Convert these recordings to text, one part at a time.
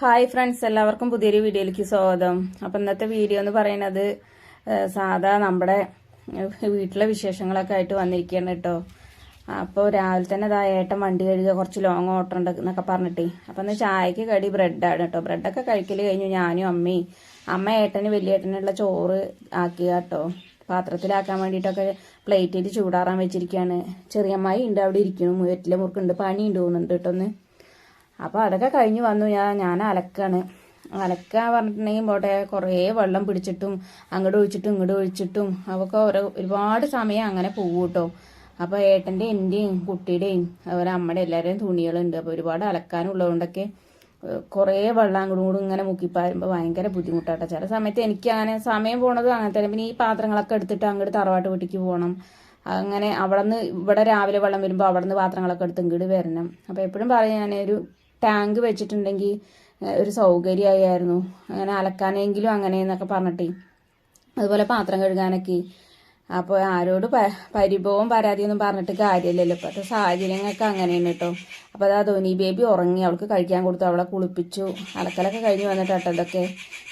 Hi friends എല്ലാവർക്കും പുതിയൊരു വീഡിയോയിലേക്ക് സ്വാഗതം. അപ്പം ഇന്നത്തെ വീഡിയോ എന്ന് പറയുന്നത് സാധാ നമ്മുടെ വീട്ടിലെ വിശേഷങ്ങളൊക്കെ ആയിട്ട് വന്നിരിക്കുകയാണ് കേട്ടോ. അപ്പോൾ രാവിലെ തന്നെ ഇതാ ഏട്ടൻ വണ്ടി കഴുകുക കുറച്ച് ലോങ് ഓട്ടം ഉണ്ട് എന്നൊക്കെ പറഞ്ഞിട്ടേ. അപ്പം എന്നാൽ ചായക്ക് കടി ബ്രെഡാണ് കേട്ടോ. ബ്രെഡൊക്കെ കഴിക്കൽ കഴിഞ്ഞു ഞാനും അമ്മയും. അമ്മ ഏട്ടന് വലിയ ഏട്ടനുള്ള ചോറ് ആക്കുക കേട്ടോ. പാത്രത്തിലാക്കാൻ വേണ്ടിയിട്ടൊക്കെ പ്ലേറ്റിൽ ചൂടാറാൻ വെച്ചിരിക്കുകയാണ്. ചെറിയമ്മായി ഉണ്ട് അവിടെ ഇരിക്കുന്നു. വെറ്റിലെ മുറുക്കുണ്ട്. ഉണ്ട് തോന്നുന്നുണ്ട് കേട്ടോ ഒന്ന് അപ്പോൾ അതൊക്കെ കഴിഞ്ഞ് വന്നു. ഞാൻ ഞാൻ അലക്കാണ്. അലക്കാൻ പറഞ്ഞിട്ടുണ്ടെങ്കിൽ പോട്ടെ കുറേ വെള്ളം പിടിച്ചിട്ടും അങ്ങോട്ട് ഒഴിച്ചിട്ടും ഇങ്ങോട്ട് ഒഴിച്ചിട്ടും അവർക്ക് ഓരോ ഒരുപാട് സമയം അങ്ങനെ പോകും കേട്ടോ അപ്പോൾ ഏട്ടന്റെ എന്റെയും കുട്ടിയുടെയും അതുപോലെ അമ്മയുടെ എല്ലാവരുടെയും തുണികളുണ്ട്. അപ്പോൾ ഒരുപാട് അലക്കാനുള്ളതുകൊണ്ടൊക്കെ കുറേ വെള്ളം അങ്ങോട്ടും കൂടും ഇങ്ങനെ മുക്കിപ്പാരുമ്പോൾ ഭയങ്കര ബുദ്ധിമുട്ടാട്ടോ. ചില സമയത്ത് എനിക്ക് അങ്ങനെ സമയം പോണത് അങ്ങനെ തന്നെ. പിന്നെ ഈ പാത്രങ്ങളൊക്കെ എടുത്തിട്ട് അങ്ങോട്ട് തറവാട്ട് വീട്ടിക്ക് പോകണം അങ്ങനെ അവിടെ നിന്ന് ഇവിടെ രാവിലെ വെള്ളം വരുമ്പോൾ അവിടെ നിന്ന് പാത്രങ്ങളൊക്കെ എടുത്ത് ഇങ്ങോട്ട് വരണം. അപ്പോൾ എപ്പോഴും പറയും ഞാൻ ഒരു ടാങ്ക് വെച്ചിട്ടുണ്ടെങ്കിൽ ഒരു സൗകര്യമായിരുന്നു അങ്ങനെ അലക്കാനെങ്കിലും അങ്ങനെ എന്നൊക്കെ പറഞ്ഞിട്ടേ. അതുപോലെ പാത്രം കഴുകാനൊക്കെ. അപ്പോൾ ആരോട് പ- പരിഭവവും പരാതിയൊന്നും പറഞ്ഞിട്ട് കാര്യമില്ലല്ലോ. ഇപ്പോഴത്തെ സാഹചര്യങ്ങളൊക്കെ അങ്ങനെയാണ് കേട്ടോ അപ്പോൾ അതാ ധോനി ബേബി ഉറങ്ങി അവൾക്ക് കഴിക്കാൻ കൊടുത്തു അവളെ കുളിപ്പിച്ചു അലക്കലൊക്കെ കഴിഞ്ഞ് വന്നിട്ട് കേട്ടോ ഇതൊക്കെ.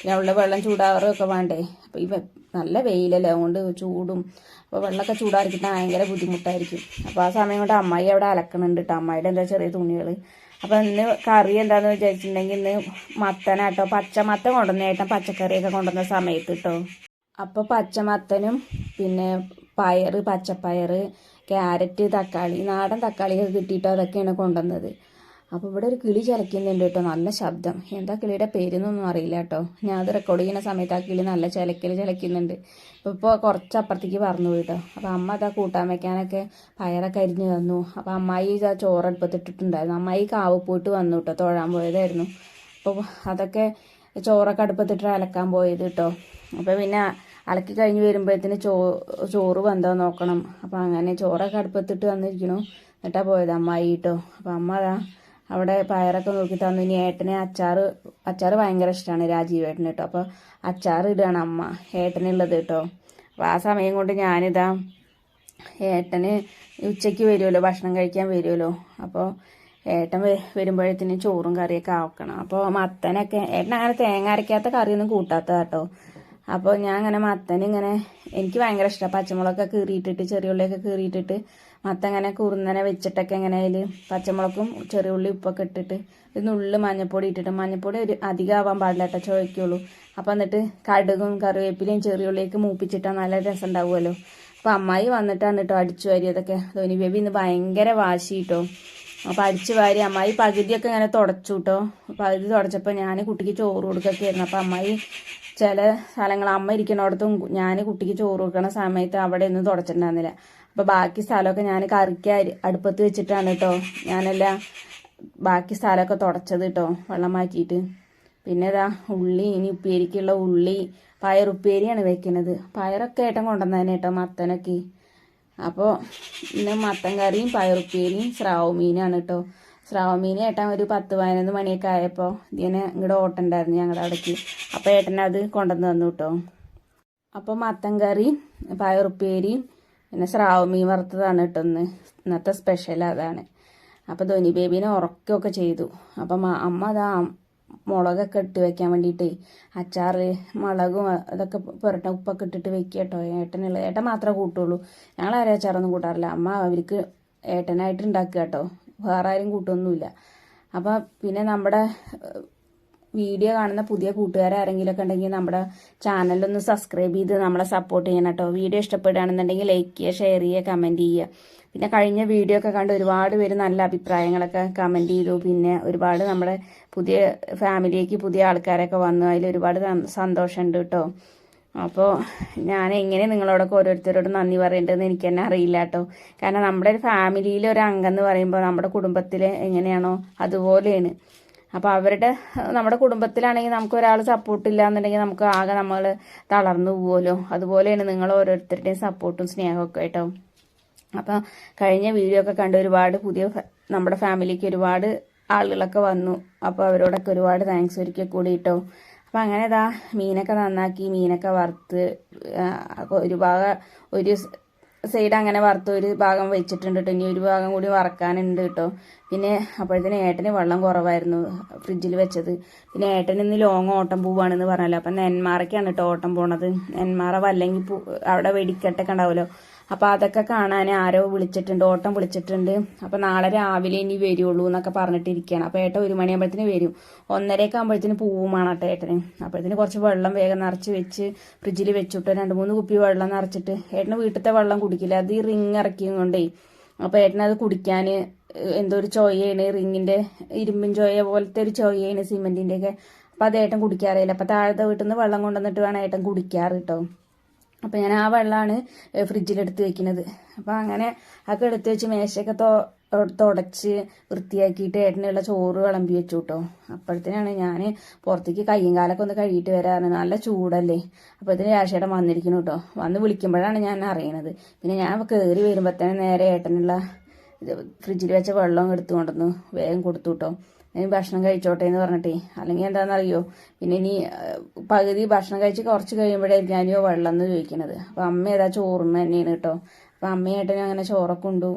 പിന്നെ അവളുടെ വെള്ളം ചൂടാറും ഒക്കെ വേണ്ടേ. അപ്പോൾ ഈ നല്ല വെയിലല്ലേ അതുകൊണ്ട് ചൂടും. അപ്പോൾ വെള്ളമൊക്കെ ചൂടാറിക്കിട്ടാൽ ഭയങ്കര ബുദ്ധിമുട്ടായിരിക്കും. അപ്പോൾ ആ സമയം കൊണ്ട് അമ്മായി അവിടെ അലക്കണുണ്ട് കേട്ടോ അമ്മായിയുടെ എന്താ ചെറിയ തുണികൾ അപ്പോൾ ഇന്ന് കറി എന്താണെന്ന് വിചാരിച്ചിട്ടുണ്ടെങ്കിൽ ഇന്ന് മത്തനാട്ടോ. പച്ചമത്തൻ കൊണ്ടുവന്നേട്ടൻ പച്ചക്കറിയൊക്കെ കൊണ്ടുവന്ന സമയത്ത് കേട്ടോ അപ്പോൾ പച്ചമത്തനും പിന്നെ പയറ് പച്ചപ്പയറ് ക്യാരറ്റ് തക്കാളി നാടൻ തക്കാളിയൊക്കെ കിട്ടിയിട്ട്. അതൊക്കെയാണ് കൊണ്ടുവന്നത്. അപ്പോൾ ഇവിടെ ഒരു കിളി ചിലക്കുന്നുണ്ട് കേട്ടോ നല്ല ശബ്ദം. എന്താ കിളിയുടെ പേരെന്നൊന്നും അറിയില്ല കേട്ടോ. ഞാൻ അത് റെക്കോർഡ് ചെയ്യുന്ന സമയത്ത് ആ കിളി നല്ല ചിലക്കൽ ചിലക്കുന്നുണ്ട് ഇപ്പോൾ ഇപ്പോൾ കുറച്ച് അപ്പുറത്തേക്ക് പറഞ്ഞു കേട്ടോ. അപ്പോൾ അമ്മ അതാ കൂട്ടാൻ വെക്കാനൊക്കെ പയറൊക്കെ അരിഞ്ഞ് തന്നു. അപ്പോൾ അമ്മായി ഇതാ ചോറടുപ്പത്തിട്ടിട്ടുണ്ടായിരുന്നു അമ്മായി കാവ് പോയിട്ട് വന്നു കേട്ടോ തൊഴാൻ പോയതായിരുന്നു. അപ്പോൾ അതൊക്കെ ചോറൊക്കെ അടുപ്പത്തിട്ട് അലക്കാൻ പോയത് കേട്ടോ. അപ്പോൾ പിന്നെ അലക്കി കഴിഞ്ഞ് വരുമ്പോഴത്തേന് ചോ ചോറ് വന്നോ നോക്കണം. അപ്പോൾ അങ്ങനെ ചോറൊക്കെ അടുപ്പത്തിട്ട് വന്നിരിക്കണു എന്നിട്ടാ പോയത് അമ്മായി കേട്ടോ. അപ്പോൾ അമ്മ അവിടെ പയറൊക്കെ നോക്കി തന്നു. ഇനി ഏട്ടനെ അച്ചാറ് അച്ചാറ് ഭയങ്കര ഇഷ്ടമാണ് രാജീവ് ഏട്ടന് കേട്ടോ അപ്പോൾ അച്ചാറ് ഇടുകയാണ് അമ്മ ഏട്ടനുള്ളത് കേട്ടോ അപ്പോൾ ആ സമയം കൊണ്ട് ഞാനിതാ ഏട്ടന് ഉച്ചയ്ക്ക് വരുമല്ലോ ഭക്ഷണം കഴിക്കാൻ വരുമല്ലോ അപ്പോൾ ഏട്ടൻ വരുമ്പോഴത്തേന് ചോറും കറിയൊക്കെ ആക്കണം. അപ്പോൾ മത്തനൊക്കെ ഏട്ടൻ അങ്ങനെ തേങ്ങ അരയ്ക്കാത്ത കറിയൊന്നും കൂട്ടാത്ത കേട്ടോ അപ്പോൾ ഞാൻ അങ്ങനെ മത്തൻ ഇങ്ങനെ എനിക്ക് ഭയങ്കര ഇഷ്ടമാണ് പച്ചമുളകൊക്കെ കീറിയിട്ടിട്ട് ചെറിയ ഉള്ളിയൊക്കെ കീറിയിട്ടിട്ട് മത്തൻ ഇങ്ങനെ കുറുന്നനെ വെച്ചിട്ടൊക്കെ ഇങ്ങനെ അതിൽ പച്ചമുളകും ചെറിയ ഉള്ളി ഉപ്പൊക്കെ ഇട്ടിട്ട് ഒരു നുള്ള് മഞ്ഞപ്പൊടി ഇട്ടിട്ട് മഞ്ഞപ്പൊടി ഒരു അധികം ആവാൻ പാടില്ല കേട്ടോ ചോദിക്കുള്ളൂ അപ്പോൾ എന്നിട്ട് കടുകും കറിവേപ്പിലയും ചെറിയ ഉള്ളിയൊക്കെ മൂപ്പിച്ചിട്ടാൽ നല്ല രസം ഉണ്ടാവുമല്ലോ അപ്പോൾ അമ്മായി വന്നിട്ടാണ് കേട്ടോ അടിച്ചു വാരിയതൊക്കെ. ധോനി ബേബി ഇന്ന് ഭയങ്കര വാശി കേട്ടോ അപ്പോൾ അടിച്ചു വാരി അമ്മായി പകുതിയൊക്കെ ഇങ്ങനെ തുടച്ചു കേട്ടോ പകുതി തുടച്ചപ്പോൾ ഞാൻ കുട്ടിക്ക് ചോറ് കൊടുക്കൊക്കെ ആയിരുന്നു. അപ്പോൾ അമ്മായി ചില സ്ഥലങ്ങൾ അമ്മ ഇരിക്കുന്നിടത്തും ഞാൻ കുട്ടിക്ക് ചോറ് കൊടുക്കണ സമയത്ത് അവിടെ ഒന്നും തുടച്ചിട്ടുണ്ടായിരുന്നില്ല. അപ്പോൾ ബാക്കി സ്ഥലമൊക്കെ ഞാൻ കറിക്ക് അടുപ്പത്ത് വെച്ചിട്ടാണ് കേട്ടോ ഞാനെല്ലാം ബാക്കി സ്ഥലമൊക്കെ തുടച്ചത് കേട്ടോ വെള്ളം മാറ്റിയിട്ട്. പിന്നെ ഇതാ ഉള്ളി ഇനി ഉപ്പേരിക്കുള്ള ഉള്ളി പയറുപ്പേരിയാണ് വെക്കുന്നത് പയറൊക്കെ ഏട്ടൻ കൊണ്ടുവന്നതന്നെ കേട്ടോ മത്തനൊക്കെ. അപ്പോൾ ഇന്ന് മത്തൻ കറിയും പയറുപ്പേരിയും സ്രാവ് മീനാണ് കേട്ടോ സ്രാവ് മീൻ ഏട്ടൻ ഒരു പത്ത് പതിനൊന്ന് മണിയൊക്കെ ആയപ്പോൾ ഇതിനെ ഇങ്ങോട്ട് ഓട്ടുണ്ടായിരുന്നു ഞങ്ങളുടെ അവിടേക്ക്. അപ്പോൾ ഏട്ടൻ അത് കൊണ്ടുവന്ന് തന്നു കേട്ടോ അപ്പോൾ മത്തൻ കറിയും പയറുപ്പേരിയും പിന്നെ സ്രാവ് മീൻ വറുത്തതാണ് കേട്ടോ ഇന്ന്. ഇന്നത്തെ സ്പെഷ്യൽ അതാണ്. അപ്പോൾ ധോനി ബേബീനെ ഉറക്കുകയൊക്കെ ചെയ്തു. അപ്പം അമ്മ അതാ മുളകൊക്കെ ഇട്ട് വെക്കാൻ വേണ്ടിയിട്ട് അച്ചാർ മുളകും അതൊക്കെ പുരട്ട ഉപ്പൊക്കെ ഇട്ടിട്ട് വെക്കുക കേട്ടോ. ഏട്ടനുള്ള ഏട്ടൻ മാത്രമേ കൂട്ടുള്ളൂ. ഞങ്ങൾ ആരും അച്ചാറൊന്നും കൂട്ടാറില്ല. അമ്മ അവർക്ക് ഏട്ടനായിട്ട് ഉണ്ടാക്കുക കേട്ടോ. വേറെ ആരും കൂട്ടൊന്നുമില്ല. അപ്പം പിന്നെ നമ്മുടെ വീഡിയോ കാണുന്ന പുതിയ കൂട്ടുകാർ ആരെങ്കിലുമൊക്കെ ഉണ്ടെങ്കിൽ നമ്മുടെ ചാനലൊന്ന് സബ്സ്ക്രൈബ് ചെയ്ത് നമ്മളെ സപ്പോർട്ട് ചെയ്യണം കേട്ടോ. വീഡിയോ ഇഷ്ടപ്പെടുകയാണെന്നുണ്ടെങ്കിൽ ലൈക്ക് ചെയ്യുക ഷെയർ ചെയ്യുക കമന്റ് ചെയ്യുക. പിന്നെ കഴിഞ്ഞ വീഡിയോ ഒക്കെ കണ്ട് ഒരുപാട് പേര് നല്ല അഭിപ്രായങ്ങളൊക്കെ കമന്റ് ചെയ്തു. പിന്നെ ഒരുപാട് നമ്മുടെ പുതിയ ഫാമിലിക്ക് പുതിയ ആൾക്കാരൊക്കെ വന്നു. അതിൽ ഒരുപാട് സന്തോഷമുണ്ട് കേട്ടോ. അപ്പോൾ ഞാൻ എങ്ങനെ നിങ്ങളോടൊക്കെ ഓരോരുത്തരോടും നന്ദി പറയേണ്ടതെന്ന് എനിക്ക് തന്നെ അറിയില്ല കേട്ടോ. കാരണം നമ്മുടെ ഒരു ഫാമിലിയിലെ ഒരു അംഗം എന്ന് പറയുമ്പോൾ നമ്മുടെ കുടുംബത്തിൽ എങ്ങനെയാണോ അതുപോലെയാണ്. അപ്പോൾ അവരുടെ നമ്മുടെ കുടുംബത്തിലാണെങ്കിൽ നമുക്ക് ഒരാൾ സപ്പോർട്ട് ഇല്ല എന്നുണ്ടെങ്കിൽ നമുക്ക് ആകെ നമ്മൾ തളർന്നു പോകുമല്ലോ അതുപോലെയാണ് നിങ്ങൾ ഓരോരുത്തരുടെയും സപ്പോർട്ടും സ്നേഹമൊക്കെ കേട്ടോ. അപ്പോൾ കഴിഞ്ഞ വീഡിയോ ഒക്കെ കണ്ട് ഒരുപാട് പുതിയ നമ്മുടെ ഫാമിലിക്ക് ഒരുപാട് ആളുകളൊക്കെ വന്നു. അപ്പോൾ അവരോടൊക്കെ ഒരുപാട് താങ്ക്സ് ഒരിക്കൽ കൂടി കേട്ടോ അപ്പം അങ്ങനെ ഇതാ മീനൊക്കെ നന്നാക്കി മീനൊക്കെ വറുത്ത് ഒരു ഭാഗം ഒരു സൈഡ് അങ്ങനെ വറുത്ത് ഒരു ഭാഗം വെച്ചിട്ടുണ്ട് കേട്ടോ ഇനി ഒരു ഭാഗം കൂടി വറക്കാനുണ്ട് കേട്ടോ പിന്നെ അപ്പോഴത്തേന് ഏട്ടന് വെള്ളം കുറവായിരുന്നു ഫ്രിഡ്ജിൽ വെച്ചത്. പിന്നെ ഏട്ടൻ ഇന്ന് ലോങ് ഓട്ടം പോവാണെന്ന് പറഞ്ഞല്ലോ. അപ്പം നെന്മാറയ്ക്കാണ് കേട്ടോ ഓട്ടം പോണത്. നെന്മാറ വല്ലെങ്കിൽ അവിടെ വെടിക്കെട്ടൊക്കെ ഉണ്ടാവുമല്ലോ. അപ്പോൾ അതൊക്കെ കാണാൻ ആരോ വിളിച്ചിട്ടുണ്ട് ഓട്ടം വിളിച്ചിട്ടുണ്ട്. അപ്പോൾ നാളെ രാവിലെ ഇനി വരുള്ളൂ എന്നൊക്കെ പറഞ്ഞിട്ടിരിക്കുകയാണ്. അപ്പോൾ ഏട്ടൻ ഒരു മണിയാകുമ്പോഴത്തേന് വരും. ഒന്നരയൊക്കെ ആകുമ്പോഴത്തേന് പൂവും കേട്ടോ ഏട്ടന്. അപ്പോഴത്തേന് കുറച്ച് വെള്ളം വേഗം നിറച്ച് വെച്ച് ഫ്രിഡ്ജിൽ വെച്ചിട്ട് രണ്ട് മൂന്ന് കുപ്പി വെള്ളം നിറച്ചിട്ട് ഏട്ടന് വീട്ടിലത്തെ വെള്ളം കുടിക്കില്ല. അത് ഈ റിങ് ഇറക്കിയും കൊണ്ടേ അപ്പോൾ ഏട്ടനത് കുടിക്കാൻ എന്തോ ഒരു ചോയയാണ് റിങ്ങിന്റെ ഇരുമ്പിൻ ചോയ പോലത്തെ ഒരു ചോയയാണ് സിമെന്റിന്റെയൊക്കെ അപ്പോൾ അത് ഏട്ടൻ കുടിക്കാറില്ല അപ്പോൾ താഴത്തെ വീട്ടിൽ നിന്ന് വെള്ളം കൊണ്ടുവന്നിട്ട് വേണം ഏട്ടൻ കുടിക്കാറ് കേട്ടോ. അപ്പോൾ ഞാൻ ആ വെള്ളമാണ് ഫ്രിഡ്ജിലെടുത്ത് വെക്കുന്നത് അപ്പം അങ്ങനെ അതൊക്കെ എടുത്ത് വെച്ച് മേശയൊക്കെ തുടച്ച് വൃത്തിയാക്കിയിട്ട് ഏട്ടനുള്ള ചോറ് വിളമ്പി വെച്ചു കേട്ടോ അപ്പോഴത്തേനാണ് ഞാൻ പുറത്തേക്ക് കയ്യും കാലൊക്കെ ഒന്ന് കഴുകിയിട്ട് വരാറ് നല്ല ചൂടല്ലേ? അപ്പോഴത്തേന് രാശേട്ടൻ വന്നിരിക്കുന്നു കേട്ടോ വന്ന് വിളിക്കുമ്പോഴാണ് ഞാൻ അറിയണത്. പിന്നെ ഞാൻ കയറി വരുമ്പോഴത്തേനും നേരെ ഏട്ടനുള്ള ഫ്രിഡ്ജിൽ വെച്ച വെള്ളം എടുത്തു വേഗം കൊടുത്തു കേട്ടോ ഇനി ഭക്ഷണം കഴിച്ചോട്ടെ എന്ന് പറഞ്ഞിട്ടേ. അല്ലെങ്കിൽ എന്താണെന്നറിയോ? പിന്നെ ഇനി പകുതി ഭക്ഷണം കഴിച്ച് കുറച്ച് കഴിയുമ്പോഴായിരിക്കും ഞാനിയോ വെള്ളം എന്ന് ചോദിക്കണത്. അപ്പം അമ്മ ഏതാ ചോറിന് തന്നെയാണ് കേട്ടോ. അപ്പം അമ്മയായിട്ട് അങ്ങനെ ചോറൊക്കെ കൊണ്ടു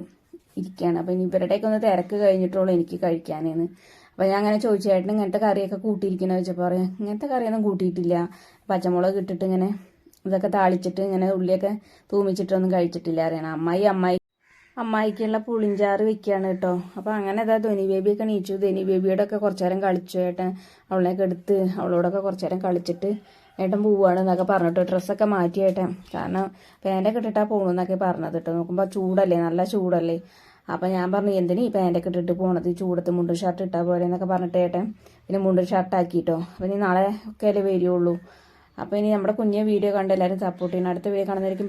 ഇരിക്കുകയാണ് അപ്പം ഇനി ഇവരുടെയൊക്കെ ഒന്ന് തിരക്ക് കഴിഞ്ഞിട്ടുള്ളൂ എനിക്ക് കഴിക്കാനേന്ന്. അപ്പം ഞാൻ അങ്ങനെ ചോദിച്ചു ചേട്ടൻ ഇങ്ങനത്തെ കറിയൊക്കെ കൂട്ടിയിരിക്കണോ? ചോദിച്ചപ്പോൾ പറയാം ഇങ്ങനത്തെ കറിയൊന്നും കൂട്ടിയിട്ടില്ല. പച്ചമുളക് ഇട്ടിട്ട് ഇങ്ങനെ ഇതൊക്കെ താളിച്ചിട്ട് ഇങ്ങനെ ഉള്ളിയൊക്കെ തൂമിച്ചിട്ടൊന്നും കഴിച്ചിട്ടില്ല അറിയണം അമ്മായി അമ്മായി അമ്മായിക്കുള്ള പുളിഞ്ചാറ് വെക്കുകയാണ് കേട്ടോ. അപ്പോൾ അങ്ങനെ അതാ ധോനി ബേബിയൊക്കെ നീച്ചു ധോനി ബേബിയോടെ ഒക്കെ കുറച്ചു നേരം കളിച്ചു. ഏട്ടൻ അവളെയൊക്കെ എടുത്ത് അവളോടൊക്കെ കുറച്ചു നേരം കളിച്ചിട്ട് ഏട്ടൻ പോവുകയാണ് എന്നൊക്കെ പറഞ്ഞിട്ട് ഡ്രസ്സൊക്കെ മാറ്റി ഏട്ടൻ. കാരണം പാന്റൊക്കെ ഇട്ടിട്ടാ പോകണമെന്നൊക്കെ പറഞ്ഞത് കേട്ടോ. നോക്കുമ്പോൾ ചൂടല്ലേ? നല്ല ചൂടല്ലേ? അപ്പം ഞാൻ പറഞ്ഞു എന്തിനാ പാന്റൊക്കെ ഇട്ടിട്ട് പോണത്? ചൂടത്ത് മുണ്ടും ഷർട്ട് ഇട്ടാൽ പോലെ എന്നൊക്കെ പറഞ്ഞിട്ട് ഏട്ടൻ പിന്നെ മുണ്ടും ആക്കിയിട്ടോ അപ്പം ഇനി നാളെ ഒക്കെ അല്ലേ വരികയുള്ളൂ അപ്പോൾ ഇനി നമ്മുടെ കുഞ്ഞെ വീഡിയോ കണ്ട് എല്ലാവരും സപ്പോർട്ട് ചെയ്യണം. അടുത്ത വീഡിയോ കാണുന്നതായിരിക്കും.